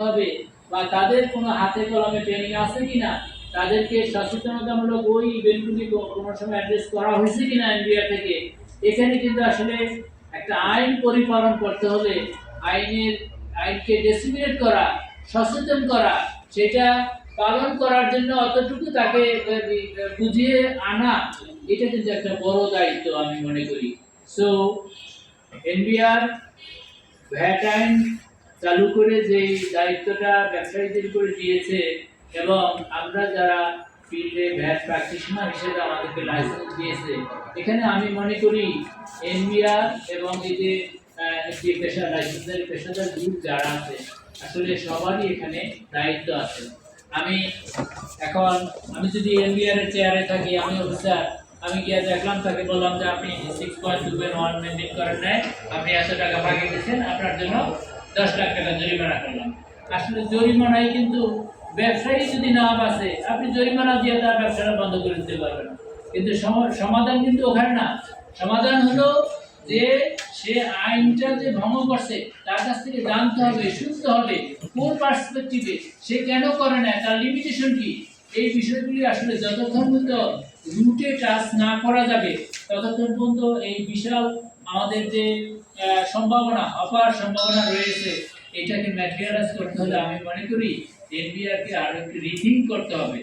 হবে বা তাদের কোনো হাতে কলমে ট্রেনিং আছে কিনা? তাদেরকে সচেতনতামূলক ওই ইভেন্টগুলি কোনো সময় অ্যাড্রেস করা হয়েছে কিনা ইন্ডিয়া থেকে? এখানে কিন্তু আসলে একটা আইন পরিপালন করতে হলে আইনের, আইনকে ডেসিমিনেট করা, সচেতন করা, সেটা পালন করার জন্য অতটুকু তাকে বুঝিয়ে আনা, এটা কিন্তু একটা বড় দায়িত্ব আমি মনে করি। সো এনবিআর ভ্যাট আইন চালু করে যে দায়িত্বটা ব্যবসায়ীদের উপরে দিয়েছে এবং আমরা যারা ফিল্ডে ভ্যাট প্র্যাকটিশনার হিসেবে আমাদেরকে লাইসেন্স দিয়েছে, এখানে আমি মনে করি এনবিআর এবং এই যে যে পেশা লাইসেন্সের পেশাদার গ্রুপ যারা আছে, আসলে সবারই এখানে দায়িত্ব আছে। আমি এখন, আমি যদি এনবিআর এর চেয়ারে থাকি, আমি অফিসার আমি গিয়ে দেখলাম, তাকে বললাম যে আপনি six point two point one maintain করেন নাই, আপনি এত টাকা ভাগে দিয়েছেন, আপনার জন্য দশ লাখ টাকা জরিমানা করলাম। আসলে জরিমানায় কিন্তু ব্যবসায়ী যদি না বাঁচে, আপনি জরিমানা দিয়ে তার ব্যবসাটা বন্ধ করে দিতে পারবেন। কিন্তু সম- সমাধান কিন্তু ওখানে না। সমাধান হলো যে সে আইনটা যে ভঙ্গ করছে, তার কাছ থেকে জানতে হবে, শুনতে হবে, কোন পার্সপেক্টিভে সে কেন করে না তার লিমিটেশন কি? এই বিষয়গুলি আসলে যতক্ষণ পর্যন্ত রুটে টাচ না করা যাবে, ততক্ষণ পর্যন্ত এই বিশাল আমাদের যে সম্ভাবনা অপার সম্ভাবনা রয়েছে, এটাকে ম্যাটেরিয়ালাইজ করতে হলে আমি মনে করি এনবিআরকে আরও একটু রিথিং করতে হবে।